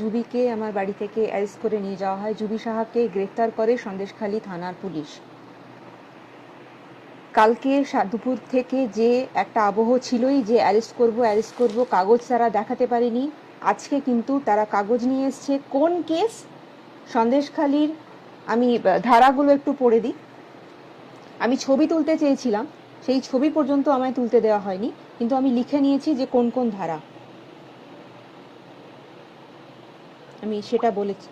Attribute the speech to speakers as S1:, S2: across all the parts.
S1: জুবিকে আমার বাড়ি থেকে অ্যারেস্ট করে নিয়ে যাওয়া হয়? জুবি সাহাকে গ্রেফতার করে সন্দেশখালী থানার পুলিশ। কালকে দুপুর থেকে যে একটা আবহ ছিলই যে অ্যারেস্ট করব অ্যারেস্ট করব, কাগজ তারা দেখাতে পারেনি। আজকে কিন্তু তারা কাগজ নিয়ে এসছে। কোন কেস? সন্দেশখালীর, আমি ধারাগুলো একটু পড়ে দিই। আমি ছবি তুলতে চেয়েছিলাম। সেই ছবি পর্যন্ত আমায় তুলতে দেওয়া হয়নি। কিন্তু আমি লিখে নিয়েছি যে কোন কোন ধারা। আমি সেটা বলেছি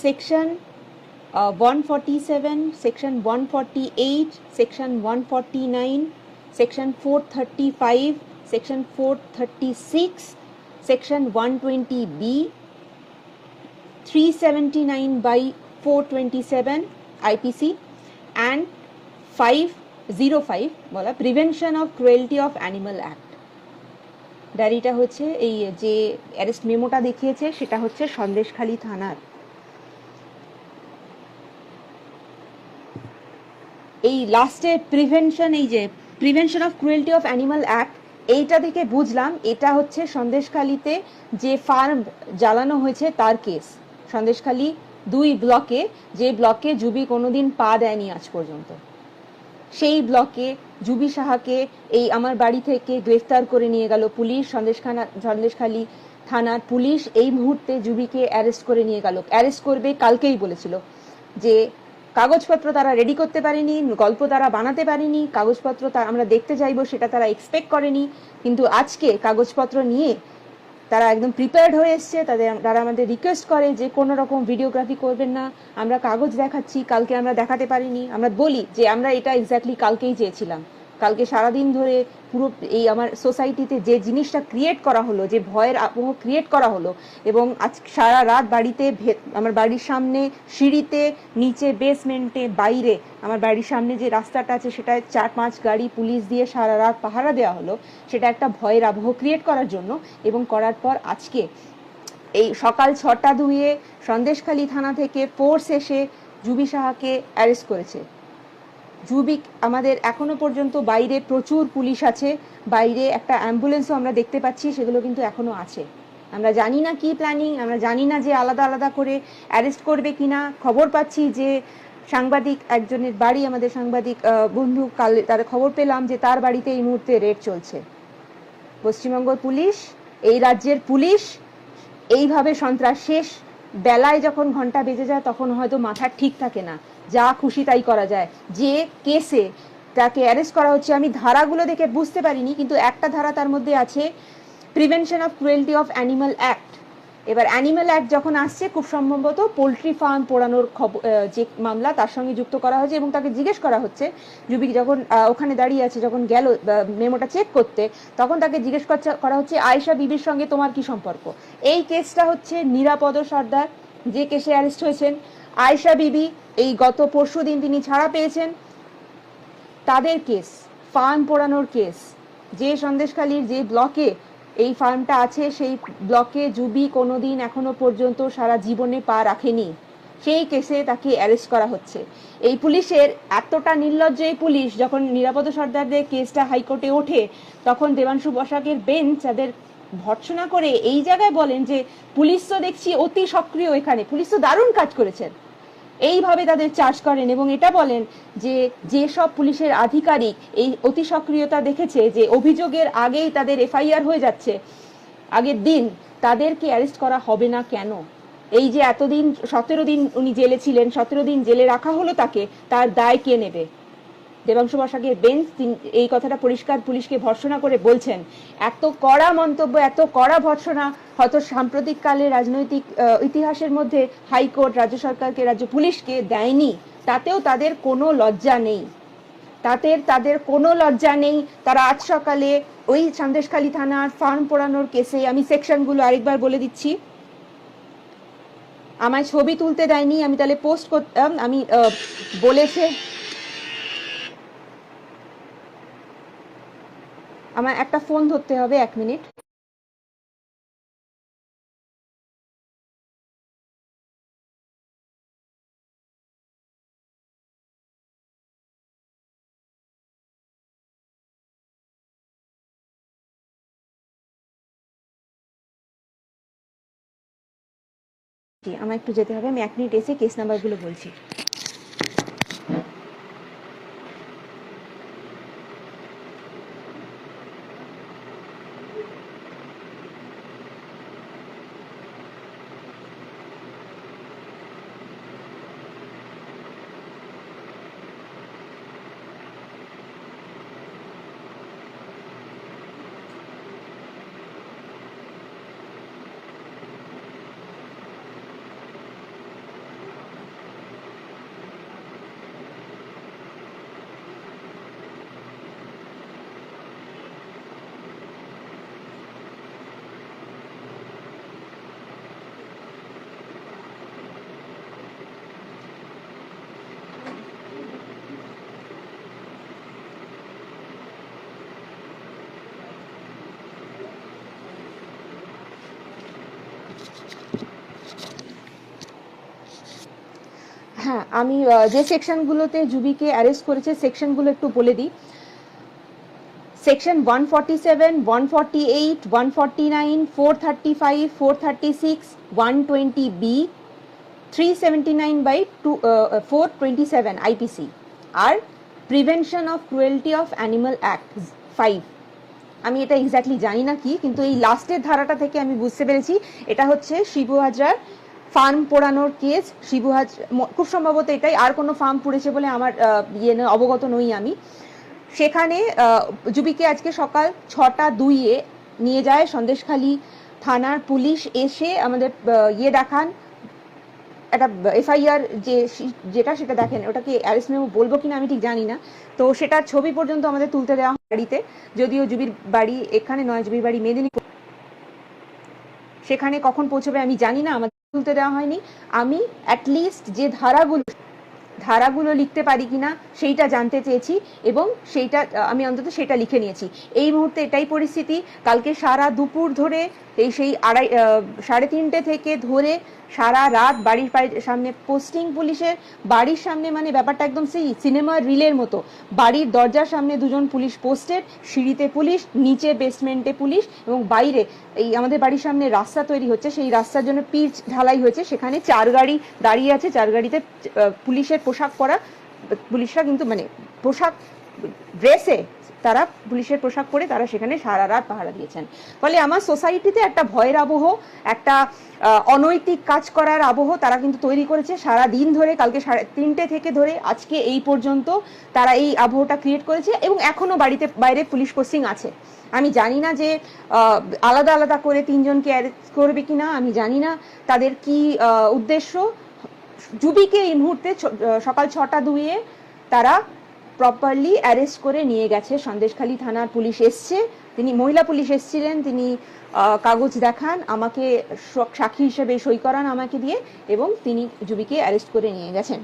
S1: section one forty seven section one forty eight section one forty nine section four thirty five section four thirty six section one twenty B 379 by 427 IPC and 505 বলা prevention of cruelty of animal act ডায়েরিটা হচ্ছে এই যে arrest মেমোটা দেখিয়েছে, সেটা হচ্ছে সন্দেশখালী থানার। এই লাস্টে প্রিভেনশন এই যে prevention of cruelty of animal act এইটা থেকে বুঝলাম, এটা হচ্ছে সন্দেশখালীতে যে ফার্ম জ্বালানো হয়েছে তার কেস সন্দেশখালী দুই ব্লকে যে ব্লকে জুবি কোনোদিন পা দেয়নি আজ পর্যন্ত। সেই ব্লকে জুবি সাহাকে এই আমার বাড়ি থেকে গ্রেফতার করে নিয়ে গেল পুলিশ। সন্দেশখানা সন্দেশখালী থানার পুলিশ এই মুহূর্তে জুবিকে অ্যারেস্ট করে নিয়ে গেল। অ্যারেস্ট করবে কালকেই বলেছিল যে কাগজপত্র তারা রেডি করতে পারেনি, গল্প তারা বানাতে পারেনি, কাগজপত্র তা আমরা দেখতে চাইব, সেটা তারা এক্সপেক্ট করেনি। কিন্তু আজকে কাগজপত্র নিয়ে তারা একদম প্রিপেয়ার্ড হয়ে এসছে, তাদের তারা আমাদের রিকোয়েস্ট করে যে কোনো রকম ভিডিওগ্রাফি করবেন না, আমরা কাগজ দেখাচ্ছি, কালকে আমরা দেখাতে পারিনি, আমরা বলি যে আমরা এটা এক্স্যাক্টলি কালকেই চেয়েছিলাম। কালকে সারাদিন ধরে পুরো এই আমার সোসাইটিতে যে জিনিসটা ক্রিয়েট করা হলো, যে ভয়ের আবহ ক্রিয়েট করা হলো এবং আজ সারা রাত বাড়িতে আমার বাড়ির সামনে সিঁড়িতে, নিচে বেসমেন্টে বাইরে আমার বাড়ির সামনে যে রাস্তাটা আছে সেটায় চার পাঁচ গাড়ি পুলিশ দিয়ে সারা রাত পাহারা দেওয়া হলো, সেটা একটা ভয়ের আবহ ক্রিয়েট করার জন্য এবং করার পর আজকে এই সকাল ছটা ধুয়ে সন্দেশখালী থানা থেকে ফোর্স এসে জুবি সাহাকে অ্যারেস্ট করেছে। জুবিক আমাদের এখনও পর্যন্ত বাইরে প্রচুর পুলিশ আছে। বাইরে একটা অ্যাম্বুলেন্সও আমরা দেখতে পাচ্ছি, সেগুলো কিন্তু এখনও আছে। আমরা জানি না কি প্ল্যানিং আমরা জানি না যে আলাদা আলাদা করে অ্যারেস্ট করবে কিনা। খবর পাচ্ছি যে সাংবাদিক, একজনের বাড়ি, আমাদের সাংবাদিক বন্ধু, কাল তার খবর পেলাম যে তার বাড়িতে এই মুহূর্তে রেড চলছে। পশ্চিমবঙ্গ পুলিশ, এই রাজ্যের পুলিশ, এইভাবে সন্ত্রাস শেষ। বেলায় যখন ঘণ্টা বেজে যায়, তখন হয়তো মাথা ঠিক থাকে না। যা খুশি তাই করা যায়। যে কেসে তাকে অ্যারেস্ট করা হচ্ছে, আমি ধারাগুলো দেখে বুঝতে পারিনি, কিন্তু একটা ধারা তার মধ্যে আছে prevention of cruelty of animal act এবার অ্যানিমাল অ্যাক্ট যখন আসছে, খুব সম্ভবত পোলট্রি ফার্ম পোড়ানোর খবর যে মামলা, তার সঙ্গে যুক্ত করা হয়েছে এবং তাকে জিজ্ঞেস করা হচ্ছে জুবি যখন ওখানে দাঁড়িয়ে আছে, যখন গেল মেমোটা চেক করতে, তখন তাকে জিজ্ঞেস করা হচ্ছে, আয়েশা বিবির সঙ্গে তোমার কি সম্পর্ক? এই কেসটা হচ্ছে নিরাপদ সর্দার, যে কেসে অ্যারেস্ট হয়েছেন আয়েশা বিবি, এই গত পরশু দিন তিনি ছাড়া পেয়েছেন। তাদের কেস, ফার্ম পোড়ানোর কেস, যে সন্দেশখালীর যে ব্লকে এই ফার্মটা আছে, সেই ব্লকে জুবি কোনোদিন এখনও পর্যন্ত সারা জীবনে পা রাখেনি। সেই কেসে তাকে অ্যারেস্ট করা হচ্ছে। এই পুলিশের এতটা নির্লজ্জ এই পুলিশ, যখন নিরাপদ সর্দারদের কেসটা হাইকোর্টে ওঠে, তখন দেবাংশু বসাকের বেঞ্চ তাদের ভর্ৎসনা করে এই জায়গায় বলেন যে, পুলিশ তো দেখছি অতি সক্রিয় এখানে। পুলিশ তো দারুণ কাজ করেছেন। এইভাবে তাদের চার্জ করেন এবং এটা বলেন যে যে সব পুলিশের আধিকারিক এই অতি সক্রিয়তা দেখেছে যে অভিযোগের আগেই তাদের এফআইআর হয়ে যাচ্ছে, আগের দিন তাদেরকে অ্যারেস্ট করা হবে না কেন? এই যে এতদিন, সতেরো দিন উনি জেলে ছিলেন, সতেরো দিন জেলে রাখা হলো তাকে, তার দায় কে নেবে? দেবাংশু বসাকের বেঞ্চ এই কথাটা পরিষ্কার পুলিশকে ভর্সনা করে বলছেন, এত কড়া মন্তব্য, এত কড়া ভর্সনা হয়তো সাম্প্রতিককালে রাজনৈতিক ইতিহাসের মধ্যে হাইকোর্ট, রাজ্য সরকারকে, রাজ্য পুলিশকে দেয়নি, তাতেও তাদের কোনো লজ্জা নেই। তাদের তাদের কোনো লজ্জা নেই। তারা আজ সকালে ওই সন্দেশখালী থানার ফার্ম পোড়ানোর কেসে, আমি সেকশনগুলো আরেকবার বলে দিচ্ছি। আমায় ছবি তুলতে দেয়নি, আমি তাহলে পোস্ট করতাম, আমি বলেছে আমার একটা ফোন ধরতে হবে এক মিনিট। আমার একটু যেতে হবে। আমি এক মিনিট এসে কেস নাম্বারগুলো বলছি। আমি যে সেকশনগুলোতে জুবিকে অ্যারেস্ট করেছে, সেকশনগুলো একটু বলে দিই। Section one forty seven one forty eight one forty nine four thirty five four thirty six one twenty B three seventy nine by two four twenty seven IPC R prevention of cruelty of animal act five আমি এটা exactly জানি না কি, কিন্তু এই লাস্টের ধারাটা থেকে আমি বুঝতে পেরেছি। এটা হচ্ছে শিবু হাজরার ফার্ম পোড়ানোর কেস, শিবু হাজ খুব সম্ভবত এটাই। আর কোনো ফার্ম পুড়েছে বলে আমার ইয়ে অবগত নই আমি। সেখানে জুবিকে আজকে সকাল ছটা দুইয়ে নিয়ে যায় সন্দেশখালী থানার পুলিশ এসে আমাদের ইয়ে দেখান। একটা এফআইআর যে যেটা সেটা দেখেন। ওটাকে অ্যারেস্ট মেমো বলব কিনা আমি ঠিক জানি না। তো সেটার ছবি পর্যন্ত আমাদের তুলতে দেওয়া বাড়িতে। যদিও জুবির বাড়ি এখানে নয়, জুবির বাড়ি মেদিনীপুর। সেখানে কখন পৌঁছবে আমি জানি না। আমাদের তুলতে দেওয়া হয়নি। আমি অ্যাটলিস্ট যে ধারাগুলো ধারাগুলো লিখতে পারি কিনা সেইটা জানতে চেয়েছি এবং সেইটা, আমি অন্তত সেটা লিখে নিয়েছি। এই মুহূর্তে এটাই পরিস্থিতি। কালকে সারা দুপুর ধরে এই সেই আড়াই সাড়ে তিনটে থেকে ধরে সারা রাত বাড়ির সামনে পোস্টিং পুলিশের বাড়ির সামনে মানে ব্যাপারটা একদম সেই সিনেমার রিলের মতো। বাড়ির দরজার সামনে দুজন পুলিশ পোস্টেড সিঁড়িতে পুলিশ, নিচে বেসমেন্টে পুলিশ এবং বাইরে এই আমাদের বাড়ির সামনে রাস্তা তৈরি হচ্ছে। সেই রাস্তার জন্য পিচ ঢালাই হয়েছে। সেখানে চার গাড়ি দাঁড়িয়ে আছে। চার গাড়িতে পুলিশের পোশাক পরা পুলিশরা কিন্তু মানে পোশাক ড্রেসে তারা পুলিশের পোশাক পরে তারা সেখানে সারা রাত পাহারা দিয়েছেন। ফলে আমার সোসাইটিতে একটা ভয়ের আবহ, একটা অনৈতিক কাজ করার আবহ তারা কিন্তু তৈরি করেছে সারা দিন ধরে, কালকে সাড়ে তিনটে থেকে ধরে আজকে এই পর্যন্ত তারা এই আবহটা ক্রিয়েট করেছে এবং এখনও বাড়িতে, বাইরে পুলিশ পোস্টিং আছে। আমি জানি না যে আলাদা আলাদা করে তিনজনকে অ্যারেস্ট করবে কিনা, আমি জানি না তাদের কি উদ্দেশ্য। জুবিকে এই মুহূর্তে সকাল ছটা দুইয়ে তারা প্রপারলি অ্যারেস্ট করে নিয়ে গেছে। সন্দেশখালী থানার পুলিশ এসছে। তিনি মহিলা পুলিশ এসছিলেন, তিনি কাগজ দেখান, আমাকে সাক্ষী হিসেবে সই করান আমাকে দিয়ে এবং তিনি জুবিকে অ্যারেস্ট করে নিয়ে গেছেন।